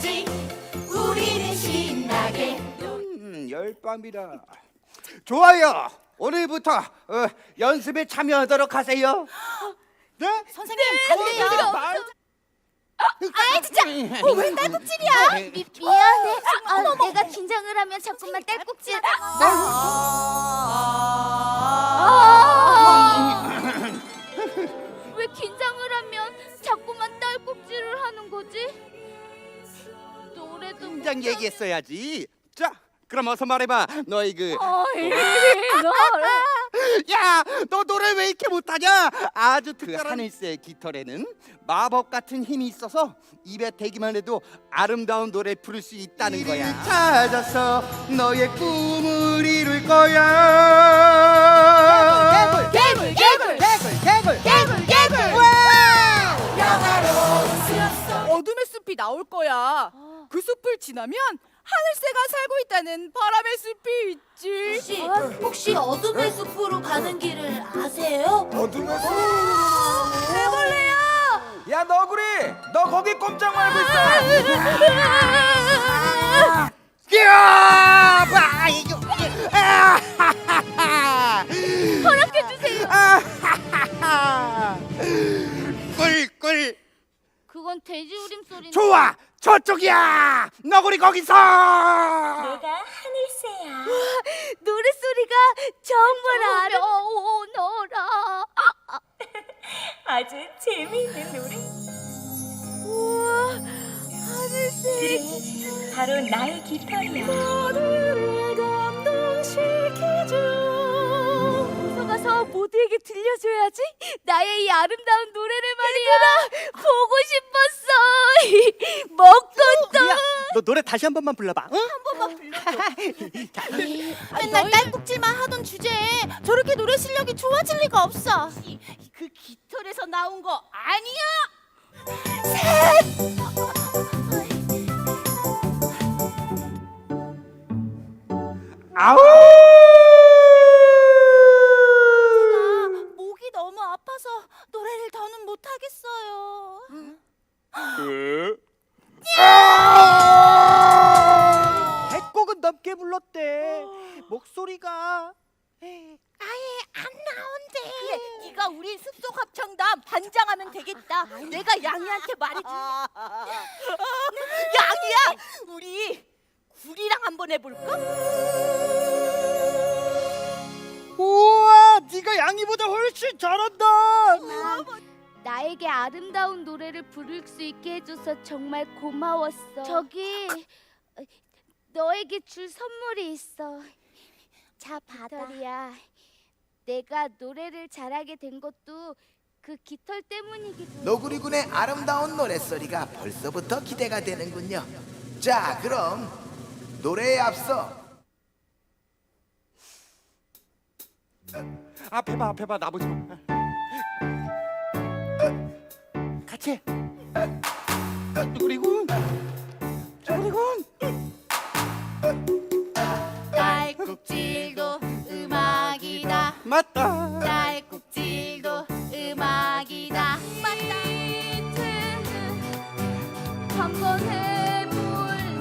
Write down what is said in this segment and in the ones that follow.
때까지 우리는 신나게 음, 열밤이라. 좋아요. 오늘부터 어, 연습에 참여하도록 하세요. 네? 선생님 반대요 아, 진짜 어, 왜 딸꾹질이야 미, 미안해. 아, 내가 긴장을 하면 자꾸만 딸꾹질. 아. 당장 얘기했어야지. 자, 그럼 어서 말해봐. 너희 그, 어이, 너 야, 너 노래 왜 이렇게 못하냐? 아주 특별한 하늘새 깃털에는 마법 같은 힘이 있어서 입에 대기만 해도 아름다운 노래 부를 수 있다는 거야. 찾아서 너의 꿈을 이룰 거야. 개굴, 개굴, 개굴, 개굴, 개굴, 개굴. 어둠의 숲이 나올 거야. 그 숲을 지나면 하늘새가 살고 있다는 바람의 숲이 있지. 혹시, 혹시 어둠의 숲으로 가는 길을 아세요? 어둠의 숲. 해볼래요. 야 너구리, 너 거기 꼼짝 말고 있어. 야, 봐, 이거. 아, 허락해 주세요. 아, 꿀꿀. 그건 돼지 울음소리인데. 좋아, 저쪽이야. 너구리 거기서. 노랫소리가 정말 아름다워라. 아주 재미있는 노래. 우와, 하늘색. 그래, 바로 나의 깃털이야. 나를 감동시키죠. 가서 모두에게 들려줘야지. 나의 이 아름다운 노래를 말이야. 보고 싶었어. 먹고 또. 너 노래 다시 한 번만 불러봐. 응? 맨날 딸꾹질만 하던 주제에 저렇게 노래 실력이 좋아질 리가 없어 그 깃털에서 나온 거 아니야 아우. 아, 목이 너무 아파서 노래를 더는 못 하겠어요 백곡은 넘게 불렀대. 목소리가. 안 나온대 그래 네가 우리 숲속 합창단 반장하면 되겠다 내가 양이한테 말해줄게 양이야 우리 구리랑 한번 해볼까? 우와, 네가 양이보다 훨씬 잘한다. 나에게 아름다운 노래를 부를 수 있게 해줘서 정말 고마웠어. 저기 어, 너에게 줄 선물이 있어. 자, 바다리야. 내가 노래를 잘하게 된 것도 그 깃털 때문이기도. 너구리군의 아름다운 노랫소리가 벌써부터 기대가 되는군요. 자, 그럼 노래에 앞서 앞에 봐, 앞에 봐, 나보지 마. 같이. 해. 그리고 그리고 딸꾹질도 음악이다 맞다. 딸꾹질도 음악이다 맞다 한번 해볼래.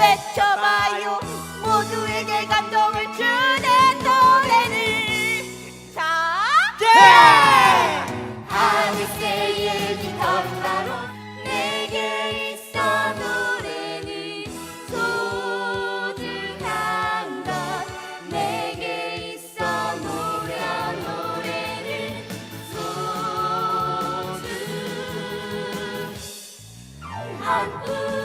외쳐봐요. 모두에게 감동을 주는 노래를. 자 네! 하늘새의 깃털바로 내게 있어 노래는 소중한 것 내게 있어 노래 노래는 소중한 것